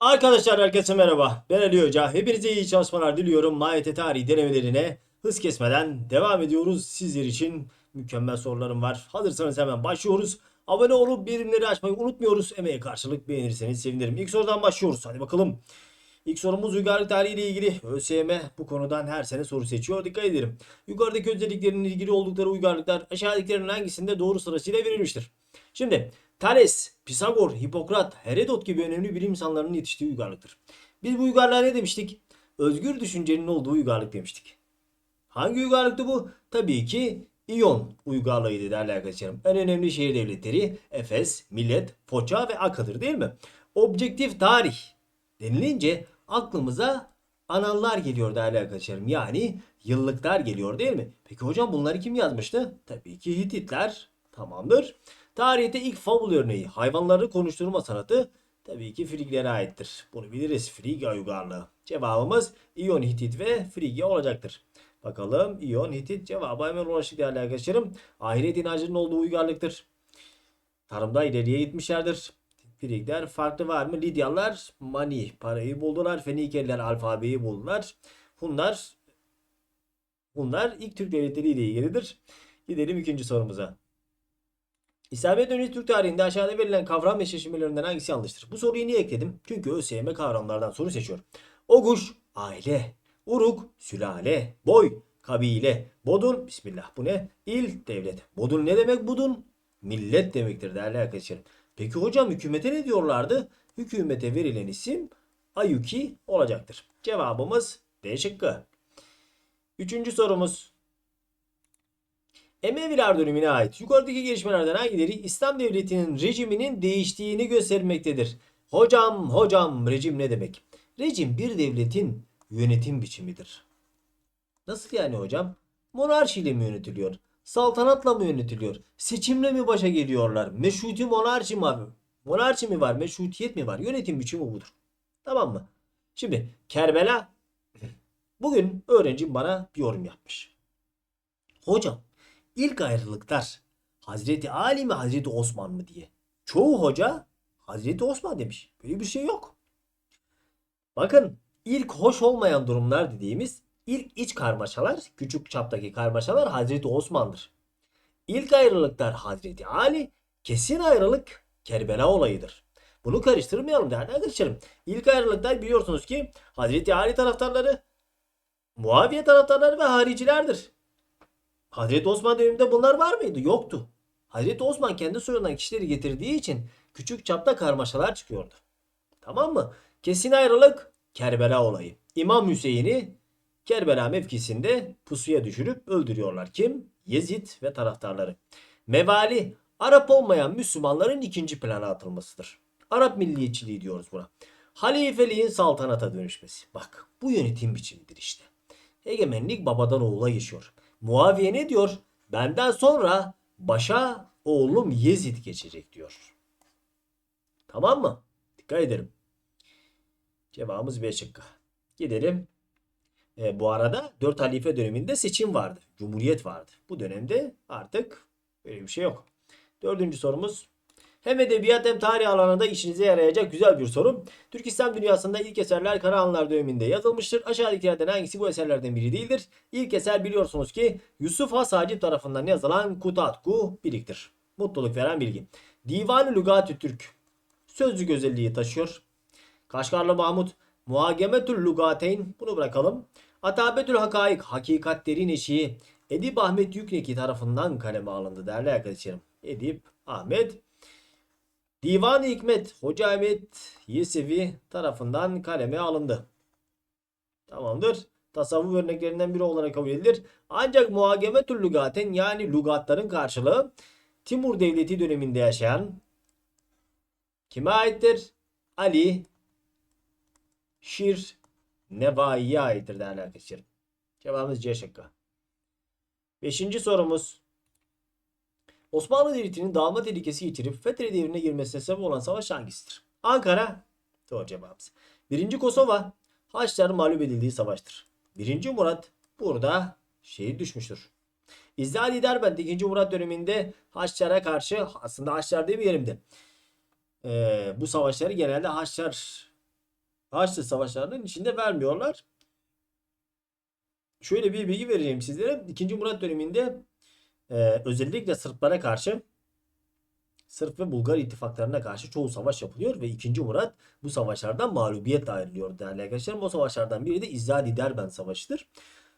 Arkadaşlar herkese merhaba. Ben Ali Hoca. Hepinize iyi çalışmalar diliyorum. MAYT tarih denemelerine hız kesmeden devam ediyoruz. Sizler için mükemmel sorularım var. Hazırsanız hemen başlıyoruz. Abone olup bildirimleri açmayı unutmuyoruz. Emeğe karşılık beğenirseniz sevinirim. İlk sorudan başlıyoruz. Hadi bakalım. İlk sorumuz uygarlık tarihi ile ilgili. ÖSYM bu konudan her sene soru seçiyor. Dikkat edelim. Yukarıdaki özelliklerinin ilgili oldukları uygarlıklar aşağıdakilerin hangisinde doğru sırasıyla verilmiştir? Şimdi Thales, Pisagor, Hipokrat, Herodot gibi önemli bilim insanlarının yetiştiği uygarlıktır. Biz bu uygarlığa ne demiştik? Özgür düşüncenin olduğu uygarlık demiştik. Hangi uygarlıktı bu? Tabii ki İyon uygarlığıydı değerli arkadaşlarım. En önemli şehir devletleri Efes, Millet, Foça ve Akka'dır değil mi? Objektif tarih denilince aklımıza anallar geliyor değerli arkadaşlarım. Yani yıllıklar geliyor değil mi? Peki hocam bunları kim yazmıştı? Tabii ki Hititler. Tamamdır. Tarihte ilk fabul örneği hayvanları konuşturma sanatı tabii ki Friglere aittir. Bunu biliriz. Frigya uygarlığı. Cevabımız İyon, Hitit ve Frigya olacaktır. Bakalım İyon, Hitit cevabı hemen ulaştık değerli arkadaşlarım. Ahiret inancının olduğu uygarlıktır. Tarımda ileriye gitmişlerdir. Frigler farklı var mı? Lidyalılar mani parayı buldular. Fenikeliler alfabeyi buldular. Hunlar Bunlar ilk Türk devletleri ile ilgilidir. Gidelim ikinci sorumuza. İslamiyet öncesi Türk tarihinde aşağıda verilen kavram ve şaşırmalarından hangisi yanlıştır? Bu soruyu niye ekledim? Çünkü ÖSYM kavramlardan soru seçiyor. Oguş, aile. Uruk, sülale. Boy, kabile. Bodun, bismillah bu ne? İl, devlet. Bodun ne demek budun? Millet demektir değerli arkadaşlarım. Peki hocam hükümete ne diyorlardı? Hükümete verilen isim Ayuki olacaktır. Cevabımız D şıkkı. Üçüncü sorumuz. Emeviler dönemine ait yukarıdaki gelişmelerden hangileri İslam devletinin rejiminin değiştiğini göstermektedir? Hocam, hocam rejim ne demek? Rejim bir devletin yönetim biçimidir. Nasıl yani hocam? Monarşiyle mi yönetiliyor? Saltanatla mı yönetiliyor? Seçimle mi başa geliyorlar? Meşruti monarşi mi var? Monarşi mi var? Meşrutiyet mi var? Yönetim biçimi budur. Tamam mı? Şimdi Kerbela bugün öğrencim bana bir yorum yapmış. Hocam ilk ayrılıklar Hazreti Ali mi Hazreti Osman mı diye. Çoğu hoca Hazreti Osman demiş. Böyle bir şey yok. Bakın ilk hoş olmayan durumlar dediğimiz ilk iç karmaşalar, küçük çaptaki karmaşalar Hazreti Osman'dır. İlk ayrılıklar Hazreti Ali, kesin ayrılık Kerbela olayıdır. Bunu karıştırmayalım değerli arkadaşlarım. İlk ayrılıklar biliyorsunuz ki Hazreti Ali taraftarları, Muaviye taraftarları ve haricilerdir. Hazreti Osman döneminde bunlar var mıydı? Yoktu. Hazreti Osman kendi soyundan kişileri getirdiği için küçük çapta karmaşalar çıkıyordu. Tamam mı? Kesin ayrılık Kerbela olayı. İmam Hüseyin'i Kerbela mevkisinde pusuya düşürüp öldürüyorlar. Kim? Yezid ve taraftarları. Mevali Arap olmayan Müslümanların ikinci plana atılmasıdır. Arap milliyetçiliği diyoruz buna. Halifeliğin saltanata dönüşmesi. Bak bu yönetim biçimidir işte. Egemenlik babadan oğula geçiyor. Muaviye ne diyor? Benden sonra başa oğlum Yezid geçecek diyor. Tamam mı? Dikkat edelim. Cevabımız B şıkkı. Gidelim. E, bu arada 4 halife döneminde seçim vardı. Cumhuriyet vardı. Bu dönemde artık böyle bir şey yok. Dördüncü sorumuz. Hem edebiyat hem tarih alanında işinize yarayacak güzel bir soru. Türk İslam dünyasında ilk eserler Karahanlılar döneminde yazılmıştır. Aşağıdakilerden hangisi bu eserlerden biri değildir? İlk eser biliyorsunuz ki Yusuf Has Hacip tarafından yazılan Kutatku biriktir. Mutluluk veren bilgi. Divan-ı Lugat-ı Türk sözlük özelliği taşıyor. Kaşgarlı Mahmut Muhagemetül Lugateyn bunu bırakalım. Atabetül Hakaik Hakikatlerin eşiği Edip Ahmet Yükneki tarafından kaleme alındı değerli arkadaşlarım. Edip Ahmet Divan-ı Hikmet Hoca Ahmet Yesevi tarafından kaleme alındı. Tamamdır. Tasavvuf örneklerinden biri olarak kabul edilir. Ancak Muhagemetül Lugaten yani lugatların karşılığı Timur Devleti döneminde yaşayan kime aittir? Ali Şir Nevai'ye aittir değerli arkadaşlarım. Cevabımız C şıkkı. Beşinci sorumuz. Osmanlı Devleti'nin dağılma tehlikesi geçirip Fethiye devrine girmesine sebep olan savaş hangisidir? Ankara. Doğru cevabımız. Birinci Kosova. Haçlıların mağlup edildiği savaştır. Birinci Murat burada şehit düşmüştür. İzzadi Derbent 2. Murat döneminde Haçlılara karşı aslında Haçlılar demeyelim de ee, bu savaşları genelde Haçlılar Haçlı savaşlarının içinde vermiyorlar. Şöyle bir bilgi vereceğim sizlere. 2. Murat döneminde e, özellikle Sırplara karşı Sırp ve Bulgar ittifaklarına karşı çoğu savaş yapılıyor ve 2. Murat bu savaşlardan mağlubiyetle ayrılıyor değerli arkadaşlarım. O savaşlardan biri de İzzadi Derbent Savaşı'dır.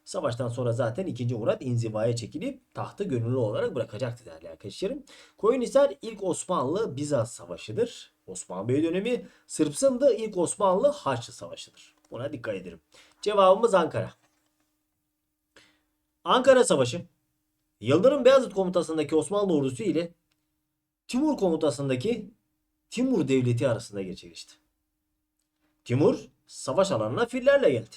Savaştan sonra zaten 2. Murat inzivaya çekilip tahtı gönüllü olarak bırakacaktı değerli arkadaşlarım. Koyunhisar ilk Osmanlı-Bizans savaşıdır. Osman Bey dönemi Sırpsın da ilk Osmanlı Haçlı Savaşı'dır. Buna dikkat edelim. Cevabımız Ankara. Ankara Savaşı Yıldırım Beyazıt komutasındaki Osmanlı ordusu ile Timur komutasındaki Timur devleti arasında gerçekleşti. Timur savaş alanına fillerle geldi.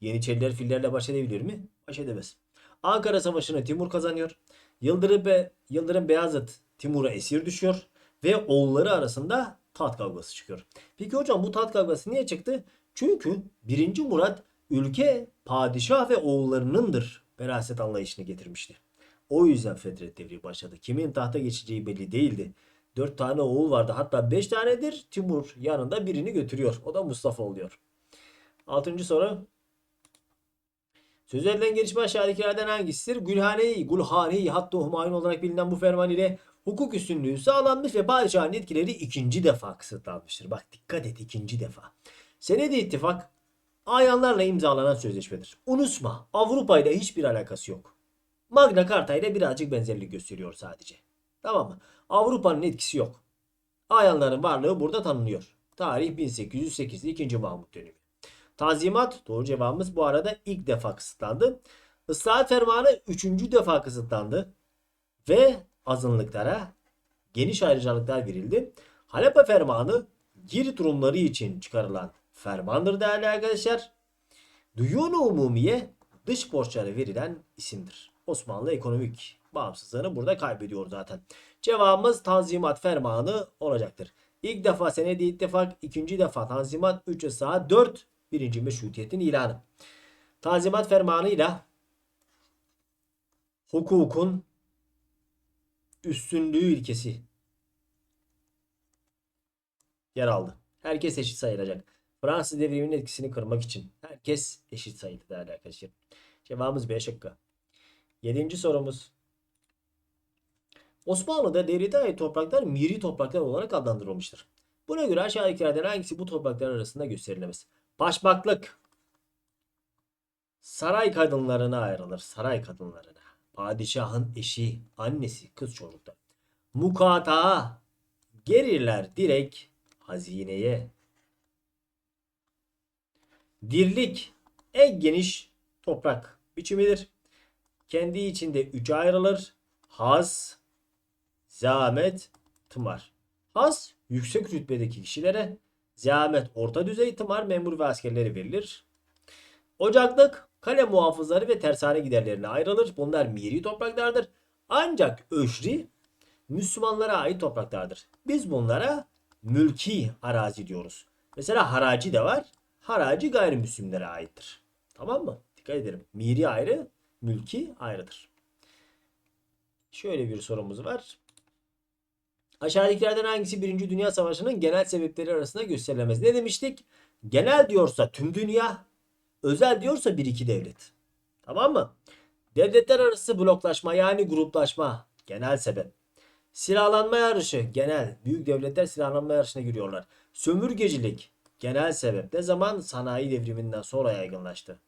Yeniçeriler fillerle baş edebilir mi? Baş edemez. Ankara Savaşı'nı Timur kazanıyor. Yıldırım, Be Yıldırım Beyazıt Timur'a esir düşüyor ve oğulları arasında taht kavgası çıkıyor. Peki hocam bu taht kavgası niye çıktı? Çünkü 1. Murat ülke padişah ve oğullarınındır veraset anlayışını getirmişti. O yüzden Fetret devri başladı. Kimin tahta geçeceği belli değildi. Dört tane oğul vardı. Hatta beş tanedir. Timur yanında birini götürüyor. O da Mustafa oluyor. Altıncı soru. Sözlerden gelişme aşağıdakilerden hangisidir? Gülhane-i, Gulhane-i hatta Humayun olarak bilinen bu ferman ile hukuk üstünlüğü sağlanmış ve padişahın etkileri ikinci defa kısıtlanmıştır. Bak dikkat et ikinci defa. Senedi ittifak ayanlarla imzalanan sözleşmedir. Unutma Avrupa ile hiçbir alakası yok. Magna Carta ile birazcık benzerlik gösteriyor sadece. Tamam mı? Avrupa'nın etkisi yok. Ayanların varlığı burada tanınıyor. Tarih 1808 2. Mahmut dönemi. Tanzimat doğru cevabımız bu arada ilk defa kısıtlandı. Islahat fermanı üçüncü defa kısıtlandı. Ve azınlıklara geniş ayrıcalıklar verildi. Halepa fermanı Girit Rumları için çıkarılan fermandır değerli arkadaşlar. Duyunu umumiye dış borçlara verilen isimdir. Osmanlı ekonomik bağımsızlığını burada kaybediyor zaten. Cevabımız Tanzimat Fermanı olacaktır. İlk defa senedi ittifak, ikinci defa Tanzimat, 3 saat 4 birinci meşrutiyetin ilanı. Tanzimat Fermanı'yla hukukun üstünlüğü ilkesi yer aldı. Herkes eşit sayılacak. Fransız devriminin etkisini kırmak için herkes eşit sayıldı değerli arkadaşlar. Cevabımız B şıkkı. Yedinci sorumuz. Osmanlı'da devlete ait topraklar miri topraklar olarak adlandırılmıştır. Buna göre aşağıdakilerden hangisi bu topraklar arasında gösterilemez? Başbaklık. Saray kadınlarına ayrılır. Saray kadınlarına. Padişahın eşi, annesi, kız çocuklar. Mukata. Gelirler direkt hazineye. Dirlik en geniş toprak biçimidir. Kendi içinde üçe ayrılır. Haz, zahmet, tımar. Haz yüksek rütbedeki kişilere, zahmet orta düzey, tımar memur ve askerlere verilir. Ocaklık kale muhafızları ve tersane giderlerine ayrılır. Bunlar miri topraklardır. Ancak öşri Müslümanlara ait topraklardır. Biz bunlara mülki arazi diyoruz. Mesela haraci de var. Haraci gayrimüslimlere aittir. Tamam mı? Dikkat edelim. Miri ayrı, mülki ayrıdır. Şöyle bir sorumuz var. Aşağıdakilerden hangisi 1. Dünya Savaşı'nın genel sebepleri arasında gösterilemez? Ne demiştik? Genel diyorsa tüm dünya, özel diyorsa bir iki devlet. Tamam mı? Devletler arası bloklaşma yani gruplaşma genel sebep. Silahlanma yarışı genel. Büyük devletler silahlanma yarışına giriyorlar. Sömürgecilik genel sebep. Ne zaman? Sanayi devriminden sonra yaygınlaştı.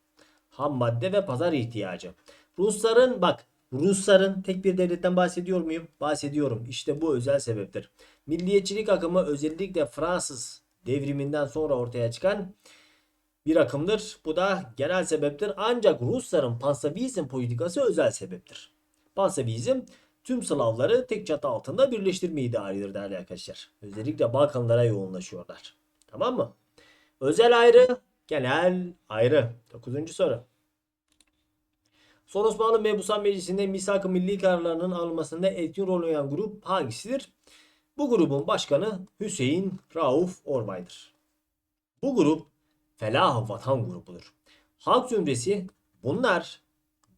Ham madde ve pazar ihtiyacı. Rusların bak Rusların tek bir devletten bahsediyor muyum? Bahsediyorum. İşte bu özel sebeptir. Milliyetçilik akımı özellikle Fransız devriminden sonra ortaya çıkan bir akımdır. Bu da genel sebeptir. Ancak Rusların pansavizm politikası özel sebeptir. Pansavizm tüm Slavları tek çatı altında birleştirme idealidir değerli arkadaşlar. Özellikle Balkanlara yoğunlaşıyorlar. Tamam mı? Özel ayrı, genel ayrı. 9. soru. Son Osmanlı Mebusan Meclisi'nde misak-ı milli kararlarının alınmasında etkin rol oynayan grup hangisidir? Bu grubun başkanı Hüseyin Rauf Orbay'dır. Bu grup Felah Vatan grubudur. Halk Zümresi bunlar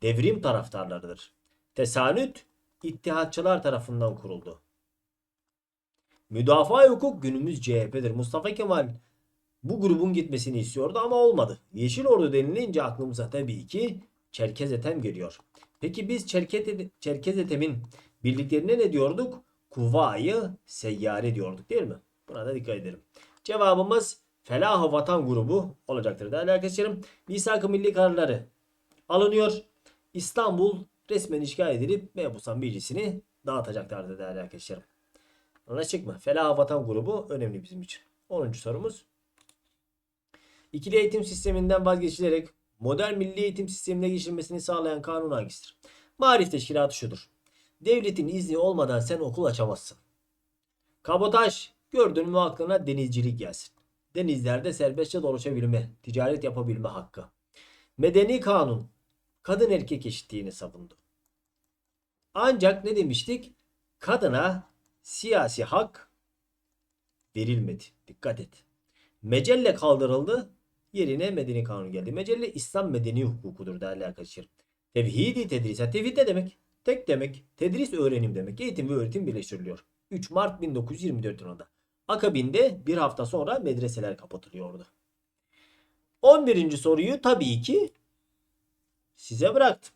devrim taraftarlarıdır. Tesanüt İttihatçılar tarafından kuruldu. Müdafaa hukuk günümüz CHP'dir. Mustafa Kemal bu grubun gitmesini istiyordu ama olmadı. Yeşil Ordu denilince aklımıza tabii ki Çerkez Etem geliyor. Peki biz Çerkez, Çerkez Etem'in birliklerine ne diyorduk? Kuvayı seyyare diyorduk değil mi? Buna da dikkat edelim. Cevabımız Felah-ı Vatan grubu olacaktır değerli arkadaşlarım. Misak-ı Milli kararları alınıyor. İstanbul resmen işgal edilip Mebusan Meclisi'ni dağıtacaklardı değerli arkadaşlarım. Anlaştık mı? Felah Vatan grubu önemli bizim için. 10. sorumuz. İkili eğitim sisteminden vazgeçilerek modern milli eğitim sistemine geçilmesini sağlayan kanun hangisidir? Marif teşkilatı şudur. Devletin izni olmadan sen okul açamazsın. Kabotaj gördün mü aklına denizcilik gelsin. Denizlerde serbestçe dolaşabilme, ticaret yapabilme hakkı. Medeni kanun kadın erkek eşitliğini savundu. Ancak ne demiştik? Kadına siyasi hak verilmedi. Dikkat et. Mecelle kaldırıldı. Yerine medeni kanun geldi. Mecelle İslam medeni hukukudur değerli arkadaşlar. Tevhidi tedris. Ha, Tevhid ne demek? Tek demek. Tedris öğrenim demek. Eğitim ve öğretim birleştiriliyor. 3 Mart 1924 yılında. Akabinde bir hafta sonra medreseler kapatılıyordu. 11. soruyu tabii ki size bıraktım.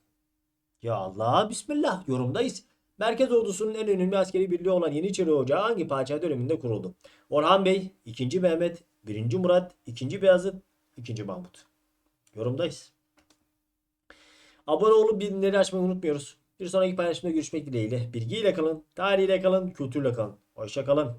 Ya Allah bismillah yorumdayız. Merkez ordusunun en önemli askeri birliği olan Yeniçeri Ocağı hangi padişah döneminde kuruldu? Orhan Bey, 2. Mehmet, 1. Murat, 2. Beyazıt, 2. Mahmut. Yorumdayız. Abone olup bildirimleri açmayı unutmuyoruz. Bir sonraki paylaşımda görüşmek dileğiyle. Bilgiyle kalın, tarihiyle kalın, kültürle kalın. Hoşça kalın.